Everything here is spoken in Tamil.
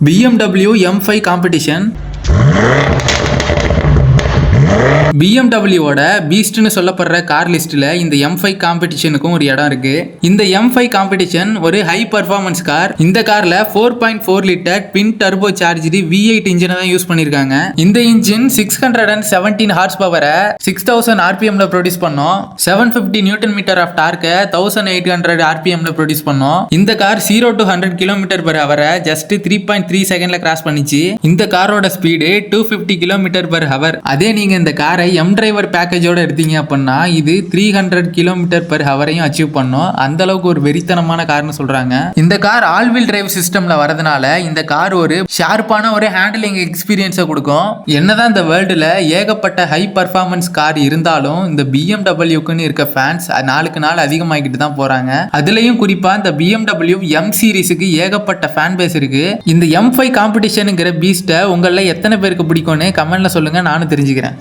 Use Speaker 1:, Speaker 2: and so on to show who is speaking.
Speaker 1: BMW M5 competition. பிஎம்டபிள்யூவோட பீஸ்ட்னு சொல்லப்படுற கார் லிஸ்ட்டில் இந்த எம் ஃபைவ் காம்படிஷனுக்கும் ஒரு இடம் இருக்கு. இந்த எம் ஃபைவ் காம்படிஷன் ஒரு ஹை பர்ஃபார்மன்ஸ் கார் இந்த காரில் four point four litre twin turbo charge V eight இன்ஜினை தான் யூஸ் பண்ணியிருக்காங்க இந்த engine six hundred and seventeen horse பவரை சிக்ஸ் தௌசண்ட் ஆர்பிஎம்ல ப்ரொடியூஸ் பண்ணோம். Seven fifty newton metre of டார்க்கை thousand eight hundred ஆர்பிஎம்ல ப்ரொடியூஸ் பண்ணோம். இந்த car zero to hundred kilometre per ஹவரை just three point three செகண்ட்ல கிராஸ் பண்ணிச்சு. இந்த காரோட speed two fifty kilometre per hour அதே நீங்க இந்த காரை எம் டிரைவர் பேக்கேஜோடு எடுத்தீங்க அப்படின்னா இது த்ரீ ஹண்ட்ரட் கிலோமீட்டர் பர் ஹவரையும் அச்சீவ் பண்ணும். அந்த அளவுக்கு ஒரு வெறித்தனமான கார்னு சொல்றாங்க. இந்த கார் ஆல் வீல் டிரைவ் சிஸ்டம்ல வரதுனால இந்த கார் ஒரு ஷார்ப்பான ஒரு ஹேண்டிலிங் எக்ஸ்பீரியன்ஸை கொடுக்கும். என்னதான் இந்த வேர்ல்டுல ஏகப்பட்ட ஹை பர்ஃபார்மன்ஸ் கார் இருந்தாலும் இந்த பிஎம்டபிள்யூக்குன்னு இருக்க ஃபேன்ஸ் நாளுக்கு நாள் அதிகமாகிட்டு தான் போறாங்க. அதுலயும் குறிப்பா இந்த பிஎம்டபிள்யூ எம் சீரிஸுக்கு ஏகப்பட்ட ஃபேன் பேஸ் இருக்கு. இந்த எம் ஃபைவ் காம்படிஷனுங்கிற பீஸ்ட்டை உங்களில் எத்தனை பேருக்கு பிடிக்கும்னு கமெண்ட்ல சொல்லுங்க நானும் தெரிஞ்சுக்கிறேன்.